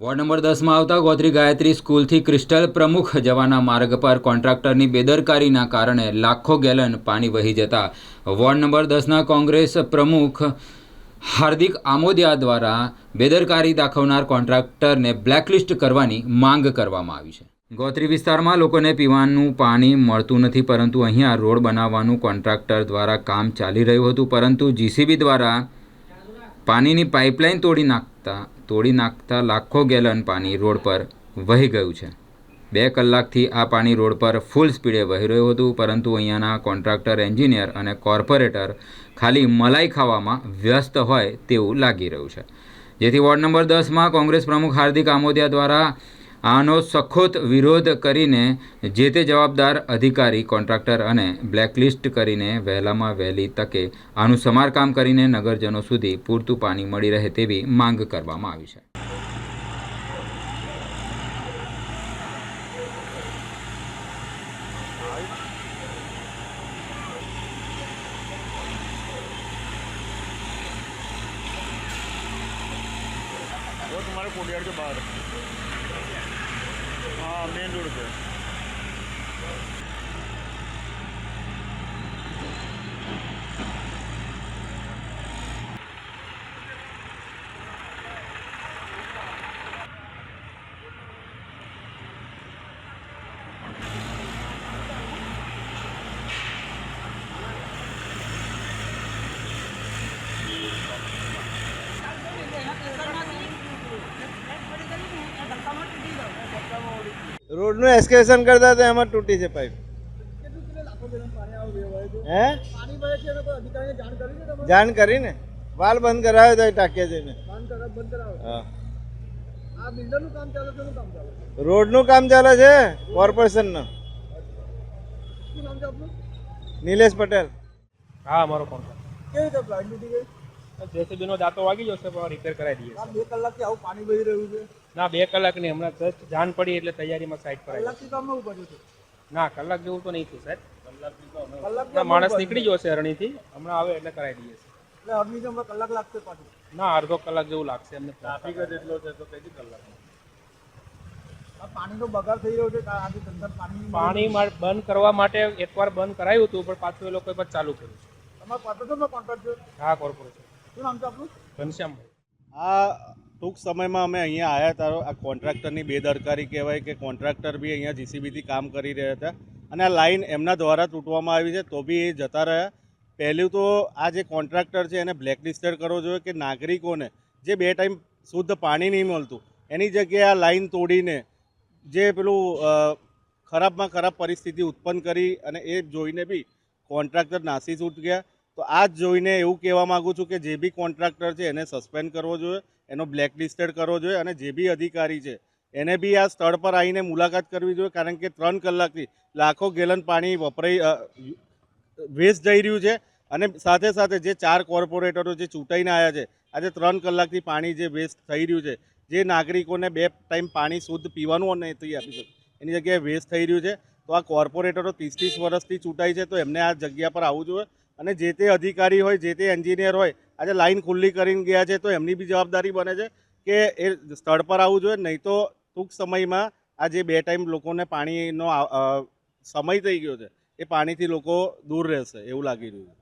Ward number દસમાં આવતા Gotri Gayatri સ્કૂલથી crystal પ્રમુખ જવાના માર્ગ પર કોન્ટ્રાક્ટરની બેદરકારીના કારણે લાખો ગેલન પાણી વહી જતા. વોર્ડ નંબર દસના કોંગ્રેસ પ્રમુખ હાર્દિક આમોદિયા દ્વારા બેદરકારી દાખવનાર કોન્ટ્રાક્ટરને બ્લેકલિસ્ટ કરવાની માંગ કરવામાં આવી છે. ગોત્રી વિસ્તારમાં લોકોને પીવાનું પાણી મળતું નથી, પરંતુ અહીંયા રોડ બનાવવાનું કોન્ટ્રાક્ટર દ્વારા કામ ચાલી રહ્યું હતું, પરંતુ જીસીબી દ્વારા પાણીની પાઇપલાઇન તોડી નાખતા તોડી નાખતા લાખો ગેલન પાણી રોડ પર વહી ગયું છે. બે કલાકથી આ પાણી રોડ પર ફૂલ સ્પીડે વહી રહ્યું હતું, પરંતુ અહીંયાના કોન્ટ્રાક્ટર, એન્જિનિયર અને કોર્પોરેટર ખાલી મલાઈ ખાવામાં વ્યસ્ત હોય તેવું લાગી રહ્યું છે. જેથી વોર્ડ નંબર દસમાં કોંગ્રેસ પ્રમુખ હાર્દિક આમોદિયા દ્વારા આનો સખોત વિરોધ કરીને જે તે જવાબદાર અધિકારી, કોન્ટ્રાક્ટર અને બ્લેકલિસ્ટ કરીને વહેલામાં વહેલી તકે આનું સમારકામ કરીને નગરજનો સુધી પૂરતું પાણી મળી રહે તેવી માંગ કરવામાં આવી છે. તમારે કોડિયાડ કે બહાર. ആ അമ്മേന്റെ കൊടുക്കുക રોડનું એસ્કેલેશન કરતા હતા એમાં તૂટી છે પાઇપ હે? જાણ કરી ને વાલ બંધ કરાવ્યો તો ટાંકીએ જઈને. રોડનું કામ ચાલે છે કોર્પોરેશનનું. નિલેશ પટેલ. હા મારો કોન્ટ્રાક્ટ જેસીબી નો દાંતો વાગી જશે પણ રિપેર કરાવી દઈએ. બે કલાકથી આવું પાણી વહી રહ્યું છે? ના બે કલાક નહીં હમણાં જસ્ટ જાન પડી એટલે તૈયારીમાં સાઈડ પર આવી તો અમે ઊભા છે ના કલાક જેવું તો નહીં થયું સાહેબ. કલાક ના માણસ નીકળી જશે અરણીથી. હમણાં આવે એટલે કરાવી દઈએ એટલે અરણી હમણાં કલાક લાગશે પાછું? ના અડધો કલાક જેવું લાગશે એમને ટ્રાફિક જ એટલો છે તો કઈ કલાક આ પાણીનો બગાડ થઈ રહ્યો છે પાણી પાણી બંધ કરવા માટે એકવાર બંધ કરાયું હતું પણ પાછું એ લોકોએ ચાલુ કર્યું છે. તમારે કોર્પોરેશનનો કોન્ટ્રાક્ટ છે હા કોર્પોરેશન. શું નામ છે આપનું? ઘનશ્યામ. આ ટૂંક સમયમાં અમે અહીંયા આવ્યા હતા. આ કોન્ટ્રાક્ટરની બેદરકારી કહેવાય કે કોન્ટ્રાક્ટર બી અહીંયા જીસીબીથી કામ કરી રહ્યા હતા. અને આ લાઈન એમના દ્વારા તૂટવામાં આવી છે. તો બી એ જતા રહ્યા. પહેલું તો આ જે કોન્ટ્રાક્ટર છે એને બ્લેકલિસ્ટેડ કરવો જોઈએ કે નાગરિકોને જે બે ટાઈમ શુદ્ધ પાણી નહીં મળતું એની જગ્યાએ આ લાઈન તોડીને જે પેલું ખરાબમાં ખરાબ પરિસ્થિતિ ઉત્પન્ન કરી અને એ જોઈને બી કોન્ટ્રાક્ટર નાસી છૂટ ગયા. તો આ જ જોઈને એવું કહેવા માગું છું કે જે બી કોન્ટ્રાક્ટર છે એને સસ્પેન્ડ કરવો જોઈએ, એનો બ્લેકલિસ્ટેડ કરવો જોઈએ અને જે બી અધિકારી છે એને બી આ સ્થળ પર આવીને મુલાકાત કરવી જોઈએ, કારણ કે ત્રણ કલાકથી લાખો ગેલન પાણી વપરાઈ વેસ્ટ જઈ રહ્યું છે અને સાથે સાથે જે ચાર કોર્પોરેટરો જે ચૂંટાઈને આવ્યા છે, આજે ત્રણ કલાકથી પાણી જે વેસ્ટ થઈ રહ્યું છે, જે નાગરિકોને બે ટાઈમ પાણી શુદ્ધ પીવાનું નથી આપી શકે, એની જગ્યાએ વેસ્ટ થઈ રહ્યું છે, તો આ કોર્પોરેટરો ત્રીસ ત્રીસ વર્ષથી ચૂંટાઈ છે, તો એમને આ જગ્યા પર આવવું જોઈએ અને જે તે અધિકારી હોય, જે તે એન્જિનિયર હોય, આજે લાઇન ખુલ્લી કરીને ગયા છે, તો એમની બી જવાબદારી બને છે કે એ સ્થળ પર આવવું જોઈએ. નહીં તો ટૂંક સમયમાં આ જે બે ટાઈમ લોકોને પાણીનો સમય થઈ ગયો છે, એ પાણીથી લોકો દૂર રહેશે, એવું લાગી રહ્યું છે.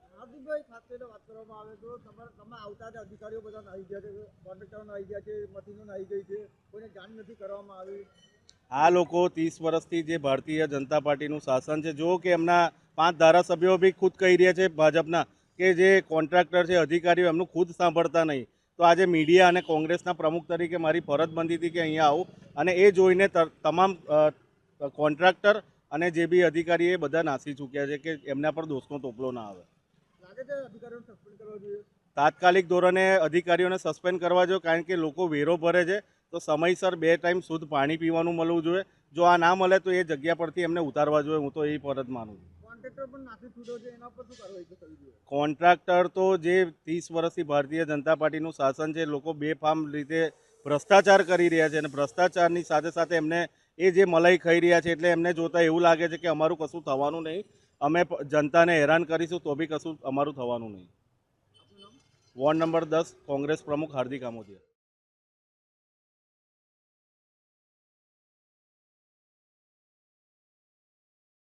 આ લોકો ત્રીસ વર્ષથી જે ભારતીય જનતા પાર્ટીનું શાસન છે જો કે એમના પાંચ ધારાસભ્યો બી ખુદ કહી રહ્યા છે ભાજપના કે જે કોન્ટ્રાક્ટર છે અધિકારીઓ એમનું ખુદ સાંભળતા નહીં. તો આજે મીડિયા અને કોંગ્રેસના પ્રમુખ તરીકે મારી ફરજ બનતી હતી કે અહીંયા આવું અને એ જોઈને તમામ કોન્ટ્રાક્ટર અને જે બી અધિકારી એ બધા નાસી ચૂક્યા છે કે એમના પર દોષનો ટોપલો ના આવે. તાત્કાલિક ધોરણે અધિકારીઓને સસ્પેન્ડ કરવા જોઈએ કારણ કે લોકો વેરો ભરે છે તો સમયસર બે ટાઈમ શુદ્ધ પાણી પીવાનું મળવું જોઈએ. જો આ ના મળે તો એ જગ્યા પરથી એમને ઉતારવા જોઈએ. હું તો એ ફરજ માનું છું. કોન્ટ્રાક્ટર તો જે ત્રીસ વર્ષથી ભારતીય જનતા પાર્ટીનું શાસન છે લોકો બેફામ રીતે ભ્રષ્ટાચાર કરી રહ્યા છે અને ભ્રષ્ટાચારની સાથે સાથે એમને એ જે મલાઈ ખાઈ રહ્યા છે એટલે એમને જોતાં એવું લાગે છે કે અમારું કશું થવાનું નહીં. અમે જનતાને હેરાન કરીશું તો બી કશું અમારું થવાનું નહીં. વોર્ડ નંબર દસ કોંગ્રેસ પ્રમુખ હાર્દિક આમોદિયા.